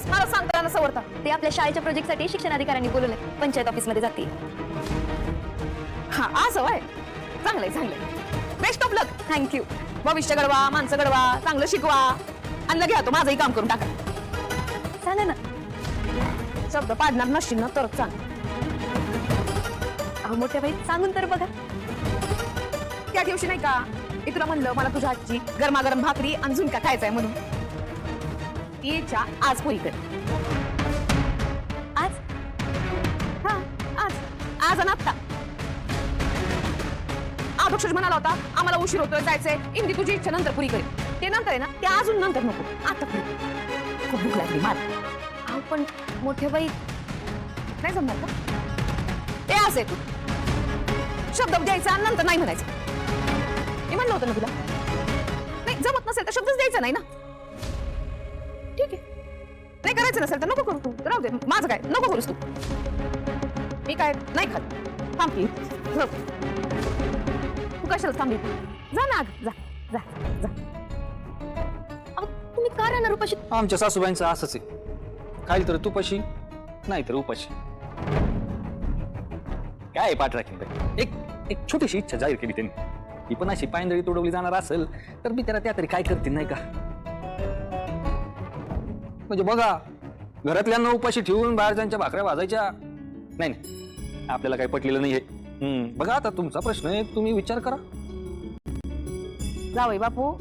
बोललीस मला सांगताना सवरता ते आपल्या शाळेच्या प्रोजेक्टसाठी शिक्षण अधिकाऱ्यांनी बोलवले पंचायत ऑफिसमध्ये जाते हा असं वय चांगलंय चांगलंय. बेस्ट ऑफ लक थँक्यू भविष्य घडवा माणसं घडवा चांगलं शिकवा. आणि घ्या तो माझंही काम करून टाका. सांगा ना. शब्द पाडणार नसशील ना तर चांग अहो मोठ्या बाई सांगून तर बघा. त्या दिवशी नाही का मी तुला म्हणलं मला तुझ्या हातची गरमागरम भाकरी आणि झुणका खायचाय म्हणून. भारतीयच्या आज पोळी आज? हा आज. आज आणि आत्ता. अध्यक्ष म्हणाला होता आम्हाला उशीर होतोय जायचंय. इंदी तुझी इच्छा नंतर पुरी करेल ते नंतर आहे ना ते अजून नंतर नको. आता पुरी. खूप भूक लागली मला पण मोठ्या बाई नाही जमणार का? ते असे तू. शब्द द्यायचा आणि नंतर नाही म्हणायचं. मी म्हणलं होतं ना तुला. नाही जमत नसेल तर शब्दच द्यायचा नाही ना. ठीक आहे. नाही करायचं नसेल तर नको करू तू. राहू दे. माझं काय? नको करूस तू. मी काय नाही खात. थांब की. तू कशाला थांबली? जा ना जा. जा. जा. अहो तुम्ही का राहणार उपाशी? आमच्या सासूबाईंचं असंच आहे. काही तर तुपाशी नाही तर उपाशी. काय पाठ राखील एक एक छोटीशी इच्छा जाहीर केली त्यांनी. ती पण अशी पायंदळी तोडवली जाणार असेल तर मी त्याला त्या तरी काय करतील नाही का? म्हणजे बघा घरातल्यांना उपाशी ठेवून बाहेरच्यांच्या भाकऱ्या वाजायच्या नाही नाही आपल्याला काही पटलेलं नाहीये. हम्म, बघा आता तुमचा प्रश्न आहे तुम्ही विचार करा. जावई बापू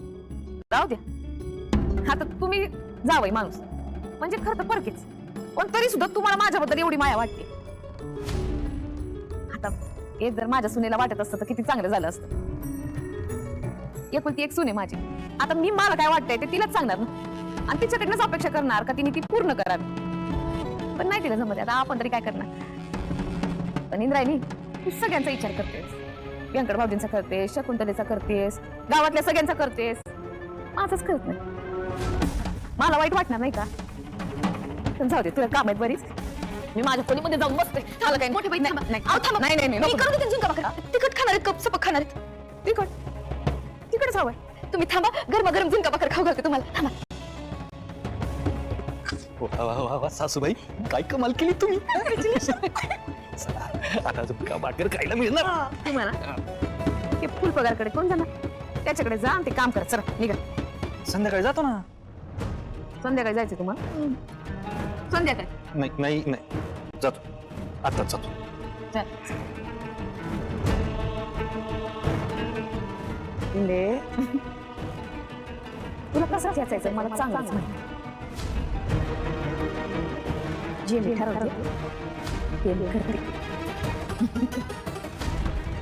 जाऊ द्या. आता तुम्ही जावई माणूस. म्हणजे खरं तर परकेच. पण तरी सुद्धा तुम्हाला माझ्याबद्दल एवढी माया वाटते. आता एक जर माझ्या सुनेला वाटत असतं तर किती चांगलं झालं असतं. एकुलती एक सुने माझी. आता मी मला काय वाटतंय ते तिलाच सांगणार ना. आणि तिच्याकडनंच अपेक्षा करणार का तिने ती पूर्ण करावी? पण नाही तिला जमत आता आपण तरी काय करणार? पण इंद्रायणी तू सगळ्यांचा विचार करतेस. व्यंकट भाऊजींचा करतेस शकुंतलेचा करतेस गावातल्या सगळ्यांचा करतेस. माझंच करत नाही. मला वाईट वाटणार नाही का? पण जाऊ दे तुला काम आहेत बरीच. मी माझ्या खोलीमध्ये जाऊन बसते झालं काय? मोठे बाई नाही अहो, थांबा. नाही नाही नको. तिखट खाणार आहेत कप सपक खाणार आहेत. तिकड तिकडच हवंय. तुम्ही थांबा. गरमा गरम झुणका भाकर खाऊ घालते तुम्हाला. थांबा. वा वा वा वा सासूबाई काय कमाल केली तुम्ही. चला, आता झुणका भाकर खायला मिळणार तुम्हाला ते फुल पगारकडे कोण जाणार? त्याच्याकडे जा आणि ते काम कर चला निघा. संध्याकाळी जातो ना. संध्याकाळी जायचं तुम्हाला? संध्याकाळी. नाही नाही नाही. जातो. आताच जातो. चल. इंदे तुला कसं खेचायचं मला चांगलंच माहिती. जे मी ठरवते ते मी करते.